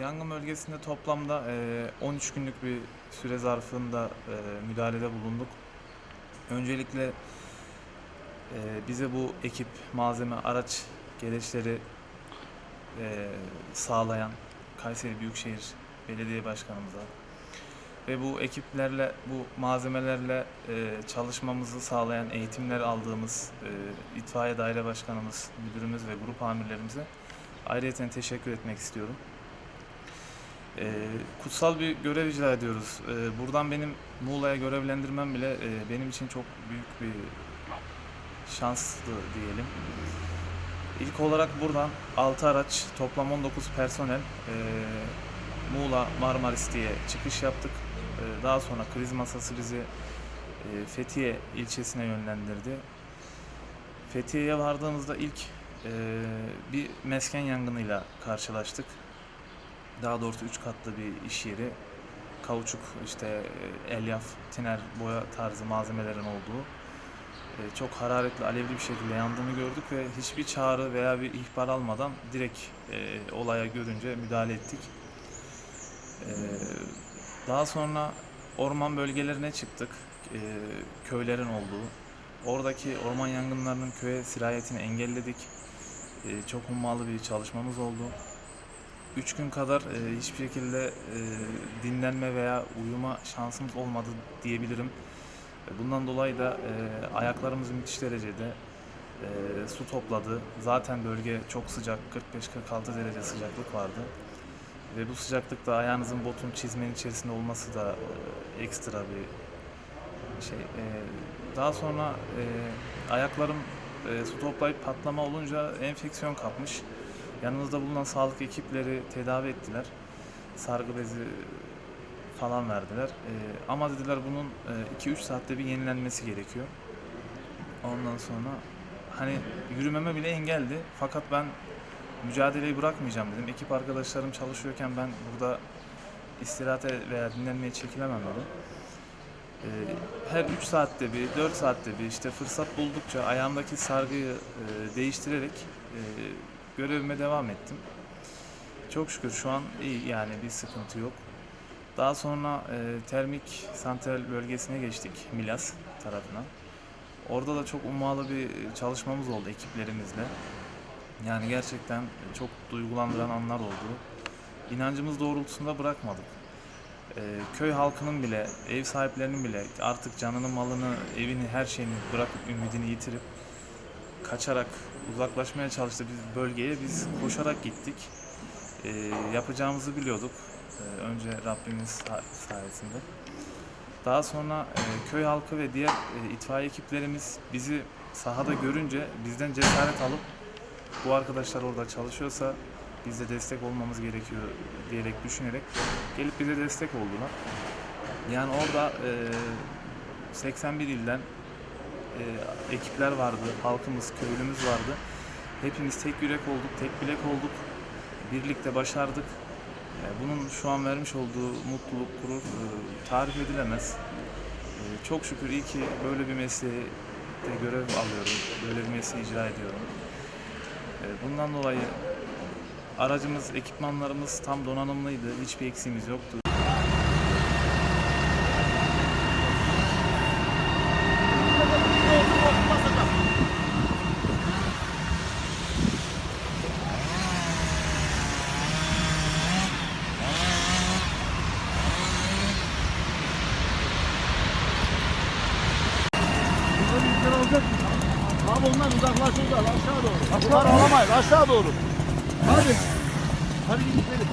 Yangın bölgesinde toplamda e, 13 günlük bir süre zarfında e, müdahalede bulunduk. Öncelikle e, bize bu ekip, malzeme, araç gereçleri e, sağlayan Kayseri Büyükşehir Belediye Başkanımıza ve bu ekiplerle, bu malzemelerle e, çalışmamızı sağlayan, eğitimler aldığımız e, itfaiye daire başkanımız, müdürümüz ve grup amirlerimize ayrıca teşekkür etmek istiyorum. Ee, kutsal bir görev icra ediyoruz. Ee, buradan benim Muğla'ya görevlendirmem bile e, benim için çok büyük bir şanslı diyelim. İlk olarak buradan 6 araç, toplam 19 personel e, Muğla Marmaris diye çıkış yaptık. E, daha sonra kriz masası bizi e, Fethiye ilçesine yönlendirdi. Fethiye'ye vardığımızda ilk e, bir mesken yangınıyla karşılaştık. Daha doğrusu üç katlı bir iş yeri. Kauçuk, işte e, elyaf, tiner, boya tarzı malzemelerin olduğu e, çok hararetli, alevli bir şekilde yandığını gördük ve hiçbir çağrı veya bir ihbar almadan direkt e, olaya görünce müdahale ettik. E, daha sonra orman bölgelerine çıktık, e, köylerin olduğu. Oradaki orman yangınlarının köye sirayetini engelledik. E, çok hummalı bir çalışmamız oldu. Üç gün kadar e, hiçbir şekilde e, dinlenme veya uyuma şansımız olmadı diyebilirim. E, Bundan dolayı da e, ayaklarımız müthiş derecede e, su topladı. Zaten bölge çok sıcak, 45-46 derece sıcaklık vardı. Ve bu sıcaklıkta ayağınızın botun çizmenin içerisinde olması da e, ekstra bir şey. E, daha sonra e, ayaklarım e, su toplayıp patlama olunca enfeksiyon kapmış. Yanımızda bulunan sağlık ekipleri tedavi ettiler. Sargı bezi falan verdiler. E, ama dediler bunun 2-3 saatte bir yenilenmesi gerekiyor. Ondan sonra hani yürümeme bile engeldi. Fakat ben mücadeleyi bırakmayacağım dedim. Ekip arkadaşlarım çalışıyorken ben burada istirahate veya dinlenmeye çekilemem dedim. Ee, her 3 saatte bir, 4 saatte bir işte fırsat buldukça ayağımdaki sargıyı e, değiştirerek e, görevime devam ettim. Çok şükür şu an iyi yani bir sıkıntı yok. Daha sonra e, termik santral bölgesine geçtik Milas tarafına. Orada da çok ummalı bir çalışmamız oldu ekiplerimizle. Yani gerçekten çok duygulandıran anlar oldu. İnancımız doğrultusunda bırakmadık. Ee, köy halkının bile, ev sahiplerinin bile artık canını, malını, evini, her şeyini bırakıp ümidini yitirip kaçarak uzaklaşmaya çalıştı biz bölgeye. Biz koşarak gittik. Ee, yapacağımızı biliyorduk. Ee, önce Rabbimiz sa- sayesinde. Daha sonra e, köy halkı ve diğer e, itfaiye ekiplerimiz bizi sahada görünce bizden cesaret alıp bu arkadaşlar orada çalışıyorsa biz de destek olmamız gerekiyor diyerek düşünerek gelip bize destek oldular. Yani orada e, 81 ilden e, ekipler vardı, halkımız, köylümüz vardı. Hepimiz tek yürek olduk, tek bilek olduk. Birlikte başardık. E, bunun şu an vermiş olduğu mutluluk, gurur e, tarif edilemez. Çok şükür iyi ki böyle bir mesleği de görev alıyorum, böyle bir mesleği icra ediyorum. Bundan dolayı aracımız, ekipmanlarımız tam donanımlıydı. Hiçbir eksiğimiz yoktu. Yukarı alacak mısın? Abi onlar uzaklaşırlar aşağı doğru. Bunları alamayız aşağı doğru. Hadi. Hadi gidelim.